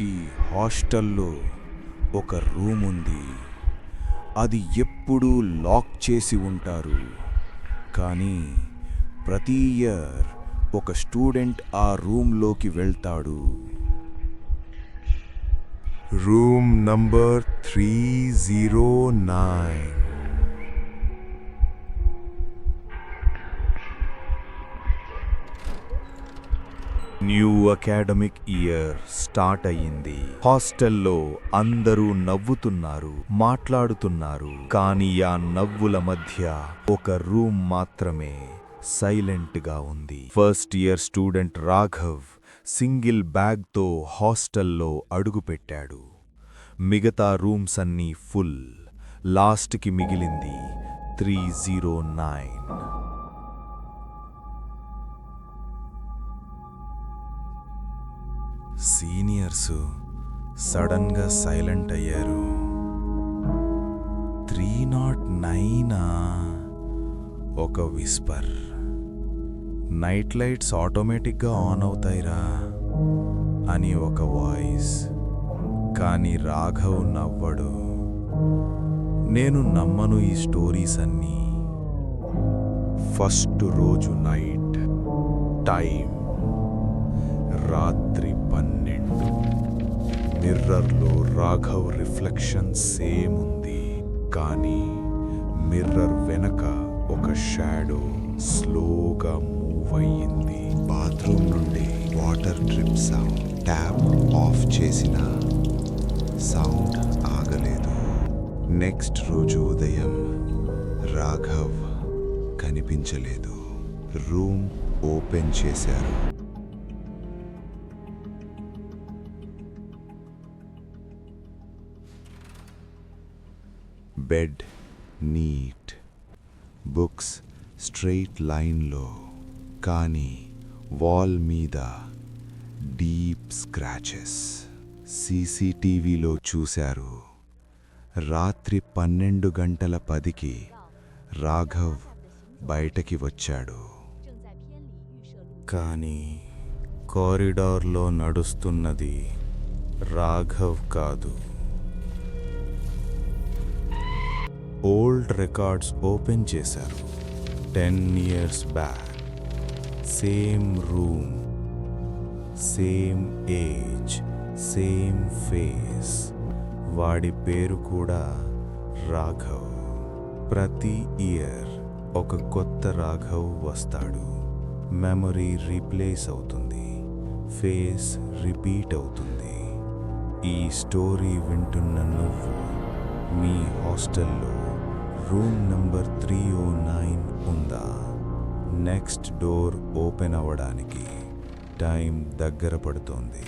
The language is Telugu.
ఈ హాస్టల్లో ఒక రూమ్ ఉంది అది ఎప్పుడూ లాక్ చేసి ఉంటారు. కానీ ప్రతి ఇయర్ ఒక స్టూడెంట్ ఆ రూమ్లోకి వెళ్తాడు. Room number three zero nine. New academic year start అయ్యింది. హాస్టల్లో అందరూ నవ్వుతున్నారు మాట్లాడుతున్నారు. కానీ ఆ నవ్వుల మధ్య ఒక రూమ్ మాత్రమే సైలెంట్గా ఉంది. First year student Raghav single బ్యాగ్తో హాస్టల్లో అడుగుపెట్టాడు. మిగతా రూమ్స్ అన్నీ ఫుల్. లాస్ట్కి మిగిలింది త్రీ జీరో నైన్. సీనియర్స్ సడన్గా సైలెంట్ అయ్యారు. Three not nine? ఒక విస్పర్. నైట్ లైట్స్ ఆటోమేటిక్గా ఆన్ అవుతాయిరా అని ఒక వాయిస్. కానీ రాఘవ్ నవ్వడు. నేను నమ్మను ఈ స్టోరీస్ అన్నీ. ఫస్ట్ రోజు నైట్ టైం రాత్రి పన్నెండు. మిర్రర్లో రాఘవ్ రిఫ్లెక్షన్ సేమ్ ఉంది. కానీ మిర్రర్ వెనక ఒక షాడో స్లోగా మూవ్ అయ్యింది బాత్రూమ్ నుండి water drip sound tap off చేసిన సౌండ్ ఆగలేదు. నెక్స్ట్ రోజు ఉదయం రాఘవ్ కనిపించలేదు. రూమ్ ఓపెన్ చేశారు. బెడ్ నీట్ బుక్స్ స్ట్రెయిట్ లైన్లో కానీ వాల్ మీద డీప్ స్క్రాచెస్ సీసీటీవీలో చూశారు. రాత్రి పన్నెండు గంటల పదికి రాఘవ్ బయటకి వచ్చాడు. కానీ కారిడార్లో నడుస్తున్నది రాఘవ్ కాదు. ఓల్డ్ రికార్డ్స్ ఓపెన్ చేశారు. Ten years back. Same room. Same age. Same face. వాడి పేరు కూడా రాఘవ్. ప్రతి ఇయర్ ఒక కొత్త రాఘవ్ వస్తాడు. మెమరీ రీప్లేస్ అవుతుంది. ఫేస్ రిపీట్ అవుతుంది. ఈ స్టోరీ వింటున్న నువ్వు మీ హాస్టల్లో room number three o nine ఉందా? నెక్స్ట్ డోర్ ఓపెన్ అవ్వడానికి టైం దగ్గర పడుతోంది.